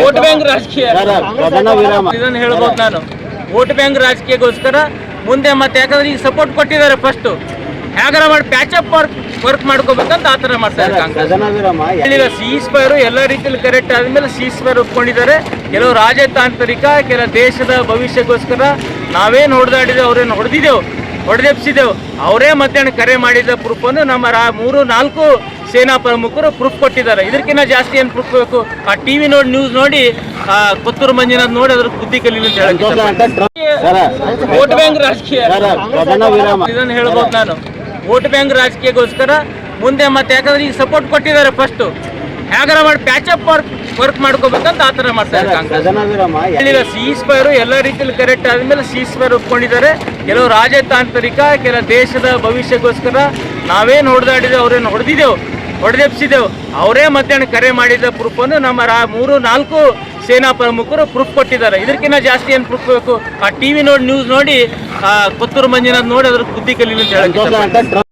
Vote bank ರಾಜಕೀಯ. ಇದನ್ನು ಹೇಳ್ಬೋದು ನಾನು. ವೋಟ್ ಬ್ಯಾಂಕ್ ರಾಜಕೀಯಗೋಸ್ಕರ ಮುಂದೆ ಮತ್ತೆ ಯಾಕಂದ್ರೆ ಈಗ ಸಪೋರ್ಟ್ ಕೊಟ್ಟಿದ್ದಾರೆ ಫಸ್ಟ್ ಹೇಗಾರ ಮಾಡಿ ಪ್ಯಾಚಪ್ ವರ್ಕ್ ವರ್ಕ್ ಮಾಡ್ಕೋಬೇಕಂತ ಆ ಥರ ಮಾಡ್ತಾರೆ ಈಗ ಸೀಸ್ ಫೈರ್ ಎಲ್ಲ ರೀತಿಯಲ್ಲಿ ಕರೆಕ್ಟ್ ಆದ್ಮೇಲೆ ಸೀಸ್ ಫೈರ್ ಒಪ್ಕೊಂಡಿದ್ದಾರೆ. ಕೆಲವು ರಾಜತಾಂತ್ರಿಕ ಕೆಲ ದೇಶದ ಭವಿಷ್ಯಕ್ಕೋಸ್ಕರ ನಾವೇನು ಹೊಡೆದಾಡಿದೆವು ಅವ್ರೇನು ಹೊಡೆದಿದ್ದೆವು ಹೊಡೆದೆಪ್ಸಿದೆವು. ಅವರೇ ಮಧ್ಯಾಹ್ನ ಕರೆ ಮಾಡಿದ ಪ್ರೂಫನ್ನು ನಮ್ಮ ರಾ ಮೂರು ನಾಲ್ಕು ಸೇನಾ ಪ್ರಮುಖರು ಪ್ರೂಫ್ ಕೊಟ್ಟಿದ್ದಾರೆ. ಇದಕ್ಕಿಂತ ಜಾಸ್ತಿ ಏನು ಪ್ರೂಫ್ ಬೇಕು? ಆ ಟಿವಿ ನೋಡಿ ನ್ಯೂಸ್ ನೋಡಿ ಆ ಕೊತ್ತೂರು ಮಂಜುನಾಥ್ ನೋಡಿ ಅದ್ರ ಬುದ್ಧಿ ಕಲೀಲಿ ಅಂತ ಹೇಳಕ್ಕೆ. ವೋಟ್ ಬ್ಯಾಂಕ್ ರಾಜಕೀಯ. ಇದನ್ನು ಹೇಳ್ಬೋದು ನಾನು. ವೋಟ್ ಬ್ಯಾಂಕ್ ರಾಜಕೀಯಗೋಸ್ಕರ ಮುಂದೆ ಮತ್ತೆ ಯಾಕಂದ್ರೆ ಈಗ ಸಪೋರ್ಟ್ ಕೊಟ್ಟಿದ್ದಾರೆ ಫಸ್ಟ್ ಹೇಗಾರ ಮಾಡಿ ಪ್ಯಾಚಪ್ ವರ್ಕ್ ವರ್ಕ್ ಮಾಡ್ಕೋಬೇಕಂತ ಆ ಥರ ಮಾಡ್ತಾರೆ ಇದ್ದಾರೆ ಕಾಂಗ್ರೆಸ್. ಸೀಸ್ ಫೈರ್ ಎಲ್ಲ ರೀತಿಯಲ್ಲಿ ಕರೆಕ್ಟ್ ಆದ್ಮೇಲೆ ಸೀಸ್ ಫೈರ್ ಒಪ್ಕೊಂಡಿದ್ದಾರೆ. ಕೆಲವು ರಾಜತಾಂತ್ರಿಕ ಕೆಲ ದೇಶದ ಭವಿಷ್ಯಕ್ಕೋಸ್ಕರ ನಾವೇನು ಹೊಡೆದಾಡಿದ್ದೇವೆ ಅವ್ರೇನು ಹೊಡೆದಿದ್ದೆವು ಹೊಡೆದೆಪ್ಸಿದೆವು ಅವರೇ ಮಧ್ಯಾಹ್ನ ಕರೆ ಮಾಡಿದ ಪ್ರೂಫನ್ನು ನಮ್ಮ ರಾ ಮೂರು ನಾಲ್ಕು ಸೇನಾ ಪ್ರಮುಖರು ಪ್ರೂಫ್ ಕೊಟ್ಟಿದ್ದಾರೆ. ಇದಕ್ಕಿಂತ ಜಾಸ್ತಿ ಏನು ಪ್ರೂಫ್ ಬೇಕು? ಆ ಟಿವಿ ನೋಡಿ ನ್ಯೂಸ್ ನೋಡಿ ಆ ಕೊತ್ತೂರು ಮಂಜಿನ ನೋಡಿ ಅದ್ರ ಬುದ್ಧಿ ಕಲೀಲಿ ಅಂತ ಹೇಳಕ್ಕೆ